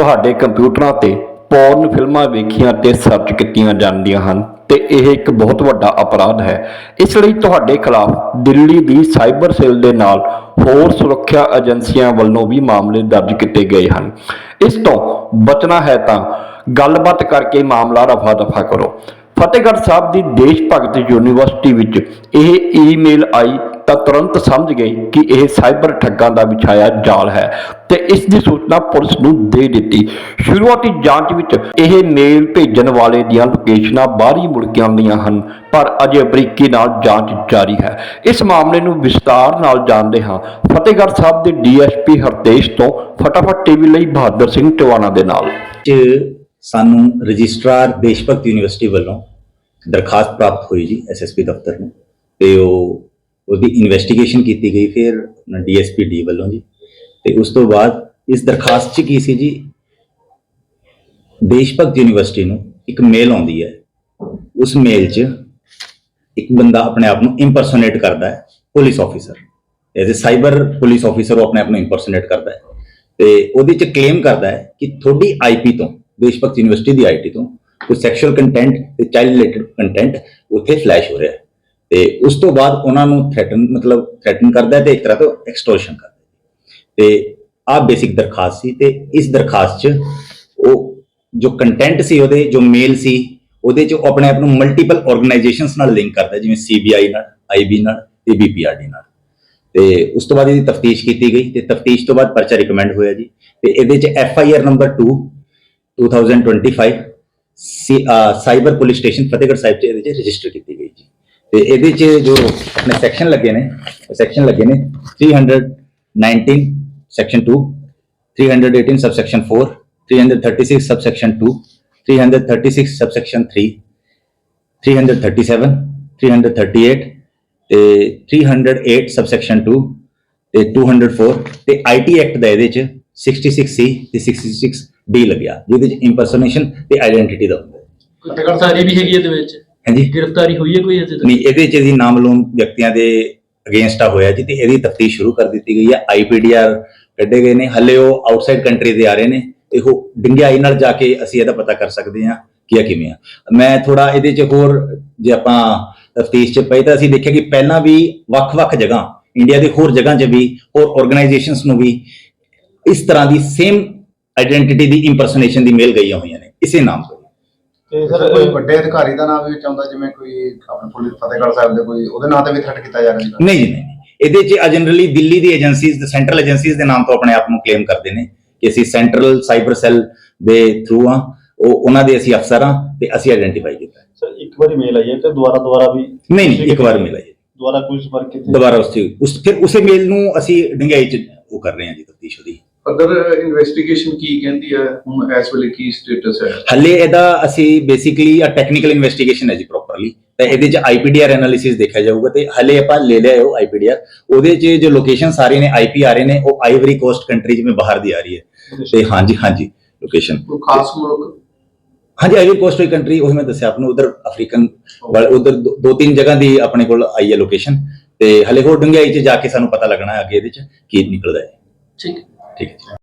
ਤੁਹਾਡੇ ਕੰਪਿਊਟਰਾਂ ਤੇ ਪੌਰਨ ਫਿਲਮਾਂ ਵੇਖੀਆਂ ਤੇ ਸਰਚ ਕੀਤੀਆਂ ਜਾਂਦੀਆਂ ਹਨ ਤੇ ਇਹ ਇੱਕ ਬਹੁਤ ਵੱਡਾ ਅਪਰਾਧ ਹੈ। ਇਸ ਲਈ ਤੁਹਾਡੇ ਖਿਲਾਫ ਦਿੱਲੀ ਦੀ ਸਾਈਬਰ ਸੈੱਲ ਦੇ ਨਾਲ ਹੋਰ ਸੁਰੱਖਿਆ ਏਜੰਸੀਆਂ ਵੱਲੋਂ ਵੀ ਮਾਮਲੇ ਦਰਜ ਕੀਤੇ ਗਏ ਹਨ। ਇਸ ਤੋਂ ਬਚਣਾ ਹੈ ਤਾਂ ਗੱਲਬਾਤ ਕਰਕੇ ਮਾਮਲਾ ਰਫਾ ਦਫਾ ਕਰੋ। ਫਤਿਹਗੜ੍ਹ ਸਾਹਿਬ ਦੀ ਦੇਸ਼ ਭਗਤ ਯੂਨੀਵਰਸਿਟੀ ਵਿੱਚ ਇਹ ਈਮੇਲ ਆਈ ਤਾਂ ਤੁਰੰਤ ਸਮਝ ਗਏ ਕਿ ਇਹ ਸਾਈਬਰ ਠੱਗਾਂ ਦਾ ਵਿਛਾਇਆ ਜਾਲ ਹੈ ਤੇ ਇਸ ਦੀ ਸੂਚਨਾ ਪੁਲਿਸ ਨੂੰ ਦੇ ਦਿੱਤੀ। ਸ਼ੁਰੂਆਤੀ ਜਾਂਚ ਵਿੱਚ ਇਹ ਮੇਲ ਭੇਜਣ ਵਾਲੇ ਦੀਆਂ ਲੋਕੇਸ਼ਨਾਂ ਬਾਹਰੀ ਮੁਲਕਾਂ ਦੀਆਂ ਹਨ, ਪਰ ਅਜੇ ਬਰੀਕੀ ਨਾਲ ਜਾਂਚ ਜਾਰੀ ਹੈ। ਇਸ ਮਾਮਲੇ ਨੂੰ ਵਿਸਤਾਰ ਨਾਲ ਜਾਣਦੇ ਹਾਂ। ਫਤਿਹਗੜ੍ਹ ਸਾਹਿਬ ਦੇ ਡੀਐਸਪੀ ਹਰਦੇਸ਼ ਤੋਂ ਫਟਾਫਟ ਟੀਵੀ ਲਈ ਬਹਾਦਰ ਸਿੰਘ ਟਿਵਾਣਾ ਦੇ ਨਾਲ। ਸਾਨੂੰ ਰਜਿਸਟਰਾਰ ਦੇਸ਼ ਯੂਨੀਵਰਸਿਟੀ ਵੱਲੋਂ ਦਰਖਾਸਤ ਪ੍ਰਾਪਤ ਹੋਈ ਜੀ ਐਸਐਸਪੀ ਦਫ਼ਤਰ ਨੂੰ, ਤੇ ਉਹ ਉਹਦੀ ਇਨਵੈਸਟੀਗੇਸ਼ਨ ਕੀਤੀ ਗਈ ਫਿਰ ਡੀਐਸਪੀ ਡੀ ਵੱਲੋਂ ਜੀ। ਤੇ ਉਸ ਤੋਂ ਬਾਅਦ ਇਸ ਦਰਖਾਸਤ 'ਚ ਕੀ ਸੀ ਜੀ? ਦੇਸ਼ ਭਗਤ ਯੂਨੀਵਰਸਿਟੀ ਨੂੰ ਇੱਕ ਮੇਲ ਆਉਂਦੀ ਹੈ। ਉਸ ਮੇਲ 'ਚ ਇੱਕ ਬੰਦਾ ਆਪਣੇ ਆਪ ਨੂੰ ਇੰਪਰਸੋਨੇਟ ਕਰਦਾ ਹੈ police officer as a cyber police officer ਉਹ ਆਪਣੇ ਆਪ ਨੂੰ ਇੰਪਰਸੋਨੇਟ ਕਰਦਾ ਹੈ। ਤੇ ਉਹਦੇ 'ਚ ਕਲੇਮ ਕਰਦਾ ਹੈ ਕਿ ਤੁਹਾਡੀ ਆਈਪੀ ਤੋਂ, ਦੇਸ਼ ਭਗਤ ਯੂਨੀਵਰਸਿਟੀ ਦੀ ਆਈਟੀ ਤੋਂ ਕੋਈ ਸੈਕਸ਼ੂਅਲ ਕੰਟੈਂਟ ਤੇ ਚਾਈਲਡ ਰਿਲੇਟਡ ਕੰਟੈਂਟ ਉੱਥੇ ਫਲੈਸ਼ ਹੋ ਰਿਹਾ ਹੈ। ਤੇ ਉਸ ਤੋਂ ਬਾਅਦ ਉਹਨਾਂ ਨੂੰ ਥ੍ਰੈਟਨ ਮਤਲਬ ਥ੍ਰੈਟਨ ਕਰਦਾ ਹੈ ਤੇ ਇੱਕ ਤਰ੍ਹਾਂ ਤੋਂ ਐਕਸਟੋਰਸ਼ਨ ਕਰਦਾ। ਹੈ ਤੇ ਆਹ ਬੇਸਿਕ ਦਰਖਾਸਤ ਸੀ ਤੇ ਇਸ ਦਰਖਾਸਤ 'ਚ ਉਹ ਜੋ ਕੰਟੈਂਟ ਸੀ ਉਹਦੇ ਜੋ ਮੇਲ ਸੀ ਉਹਦੇ 'ਚ ਉਹ ਆਪਣੇ ਆਪ ਨੂੰ ਮਲਟੀਪਲ ਆਰਗੇਨਾਈਜੇਸ਼ਨਸ ਨਾਲ ਲਿੰਕ ਕਰਦਾ ਹੈ, ਜਿਵੇਂ ਸੀਬੀਆਈ ਨਾਲ ਆਈਬੀ ਨਾਲ ਤੇ ਬੀਪੀਆਰਡੀ ਨਾਲ। ਤੇ ਉਸ ਤੋਂ ਬਾਅਦ ਇਹਦੀ ਤਫਤੀਸ਼ ਕੀਤੀ ਗਈ ਤੇ ਤਫਤੀਸ਼ ਤੋਂ ਬਾਅਦ ਪਰਚਾ ਰਿਕਮੈਂਡ ਹੋਇਆ ਜੀ। ਤੇ ਇਹਦੇ 'ਚ F I R number 2 2025 C cyber police station Fatehgarh Sahib 'ਚ ਇਹਦੇ 'ਚ ਰਜਿਸਟਰ ਕੀਤੀ ਗਈ ਜੀ। ਤੇ ਇਹਦੇ 'ਚ ਜੋ ਆਪਣੇ ਸੈਕਸ਼ਨ ਲੱਗੇ ਨੇ ਸੈਕਸ਼ਨ ਲੱਗੇ ਨੇ 319 ਸੈਕਸ਼ਨ 2 318 subsection 4 336 subsection 2 336 subsection 3 337 338 ਤੇ 308 subsection 2 ਤੇ 204 ਤੇ ਆਈਟੀ ਐਕਟ ਦਾ ਇਹਦੇ ਚ 66C ਤੇ 66D ਲੱਗਿਆ ਜਿਹਦੇ ਚ ਇੰਪਰਸੋਨੇਸ਼ਨ ਤੇ ਆਇਡੈਂਟੀਟੀ ਦਾ ਹੁੰਦਾ ਹੈ ਕੋਈ ਗ੍ਰਿਫਤਾਰੀ ਵੀ ਹੈਗੀ ਇਹਦੇ ਵਿੱਚ ਹਾਂਜੀ। ਗ੍ਰਿਫਤਾਰੀ ਹੋਈ ਹੈ ਕੋਈ ਅਜੇ ਤੱਕ? ਨਹੀਂ ਇਹਦੇ ਚ ਅਸੀਂ ਨਾਮਲੂਮ ਵਿਅਕਤੀਆਂ ਦੇ ਅਗੇਂਸਟ ਆ ਹੋਇਆ ਜੀ ਤੇ ਇਹਦੀ ਤਫਤੀਸ਼ ਸ਼ੁਰੂ ਕਰ ਦਿੱਤੀ ਗਈ ਹੈ ਆਈਪੀਡੀਆਰ ਕੱਢੇ ਗਏ ਨੇ। ਹੱਲੇ ਉਹ ਆਊਟਸਾਈਡ ਕੰਟਰੀ ਦੇ ਆ ਰਹੇ ਨੇ ਤੇ ਉਹ ਡਿੰਗਿਆਈ ਨਾਲ ਜਾ ਕੇ ਅਸੀਂ ਇਹਦਾ ਪਤਾ ਕਰ ਸਕਦੇ ਹਾਂ ਕਿ ਇਹ ਕਿਵੇਂ ਆ। ਮੈਂ ਥੋੜਾ ਇਹਦੇ ਚ ਹੋਰ ਜੇ ਆਪਾਂ ਤਫਤੀਸ਼ ਚ ਪਈ ਤਾਂ ਅਸੀਂ ਦੇਖਿਆ ਕਿ ਪਹਿਲਾਂ ਵੀ ਵੱਖ-ਵੱਖ ਜਗ੍ਹਾ ਇੰਡੀਆ ਦੇ ਹੋਰ ਜਗ੍ਹਾ 'ਚ ਵੀ ਹੋਰ ਆਰਗੇਨਾਈਜੇਸ਼ਨਸ ਨੂੰ ਵੀ ਇਸ ਤਰ੍ਹਾਂ ਦੀ ਸੇਮ ਆਇਡੈਂਟੀਟੀ ਦੀ ਇੰਪਰਸੋਨੇਸ਼ਨ ਦੀ ਮੇਲ ਗਈਆਂ ਹੋਈਆਂ ਨੇ। ਇਸੇ ਨਾਮ ਤੋਂ। ਤੇ ਸਰ ਕੋਈ ਵੱਡੇ ਅਧਿਕਾਰੀ ਦਾ ਨਾਮ ਵੀ ਵਿੱਚ ਆਉਂਦਾ ਜਿਵੇਂ ਕੋਈ ਆਪਣੇ ਪੁਲਿਸ ਫਤਿਹਗੜ੍ਹ ਸਾਹਿਬ ਦੇ ਕੋਈ ਉਹਦੇ ਨਾਂ ਤੇ ਵੀ ਥ੍ਰੈਟ ਕੀਤਾ ਜਾ ਰਿਹਾ ਨਹੀਂ ਜੀ ਨਹੀਂ ਨਹੀਂ। ਇਹਦੇ 'ਚ ਜਨਰਲੀ ਦਿੱਲੀ ਦੀ ਏਜੰਸੀਜ਼ ਸੈਂਟਰਲ ਏਜੰਸੀਜ਼ ਦੇ ਨਾਮ ਤੋਂ ਆਪਣੇ ਆਪ ਨੂੰ ਕਲੇਮ ਕਰਦੇ ਨੇ ਕਿ ਅਸੀਂ ਸੈਂਟਰਲ ਸਾਈਬਰ ਸੈੱਲ ਦੇ ਥਰੂ ਆ ਉਹ ਉਹਨਾਂ ਦੇ ਅਸੀਂ ਅਫਸਰ ਆ ਤੇ ਅਸੀਂ ਆਇਡੈਂਟੀਫਾਈ ਕੀਤਾ। ਸਰ ਇੱਕ ਵਾਰੀ ਮੇਲ ਆਈ ਹੈ ਤੇ ਦੁਬਾਰਾ ਦੁਬਾਰਾ ਵੀ ਨਹੀਂ ਨਹੀਂ ਇੱਕ ਵਾਰ ਮਿਲਿਆ ਜੀ ਦੁਬਾਰਾ ਕੋਈ ਸੰਪਰਕ ਕੀਤੇ ਦੁਬਾਰਾ ਉਸ ਉਸ ਫਿਰ ਉਸੇ ਮੇਲ ਨੂੰ ਅਸੀਂ ਡੰਗਾਈ 'ਚ ਉਹ ਕਰ ਰਹੇ ਹਾਂ ਜੀ ਤਫਤੀਸ਼ ਉਹਦੀ ਅਦਰ ਇਨਵੈਸਟੀਗੇਸ਼ਨ ਕੀ ਕਹਿੰਦੀ ਹੈ? ਹੁਣ ਇਸ ਵੇਲੇ ਕੀ ਸਟੇਟਸ ਹੈ? ਹੱਲੇ ਇਹਦਾ ਅਸੀਂ ਬੇਸਿਕਲੀ ਆ ਟੈਕਨੀਕਲ ਇਨਵੈਸਟੀਗੇਸ਼ਨ ਹੈ ਜੀ ਪ੍ਰੋਪਰਲੀ ਤਾਂ ਇਹਦੇ 'ਚ ਆਈਪੀਡੀਆਰ ਐਨਾਲਿਸਿਸ ਦੇਖਿਆ ਜਾਊਗਾ ਤੇ ਹੱਲੇ ਆਪਾਂ ਲੈ ਲਿਆ ਉਹ ਆਈਪੀਡੀਆਰ ਉਹਦੇ 'ਚ ਜੋ ਲੋਕੇਸ਼ਨ ਸਾਰੇ ਨੇ ਆਈਪੀ ਆ ਰਹੇ ਨੇ ਉਹ ਆਈਵਰੀ ਕੋਸਟ ਕੰਟਰੀ ਜਿਵੇਂ ਬਾਹਰ ਦੀ ਆ ਰਹੀ ਹੈ। ਤੇ ਹਾਂਜੀ ਹਾਂਜੀ ਲੋਕੇਸ਼ਨ ਖਾਸ ਮੁਲਕ? ਹਾਂਜੀ ਆਈਵਰੀ ਕੋਸਟ ਕੋਈ ਕੰਟਰੀ ਉਹ ਮੈਂ ਦੱਸਿਆ ਆਪ ਨੂੰ ਉਧਰ ਅਫਰੀਕਨ ਉਧਰ ਦੋ ਤਿੰਨ ਜਗ੍ਹਾ ਦੀ ਆਪਣੇ ਕੋਲ ਆਈ ਹੈ ਲੋਕੇਸ਼ਨ ਤੇ ਹਲੇ ਹੋਰ ਡੰਗਾਈ 'ਚ ਜਾ ਕੇ ਸਾਨੂੰ ਪਤਾ ਲੱਗਣਾ ਹੈ ਅੱਗੇ ਇਹਦੇ 'ਚ ਕੀ ਨਿਕਲਦਾ ਹੈ। ਠੀਕ। ਹੈ। ਠੀਕ ਹੈ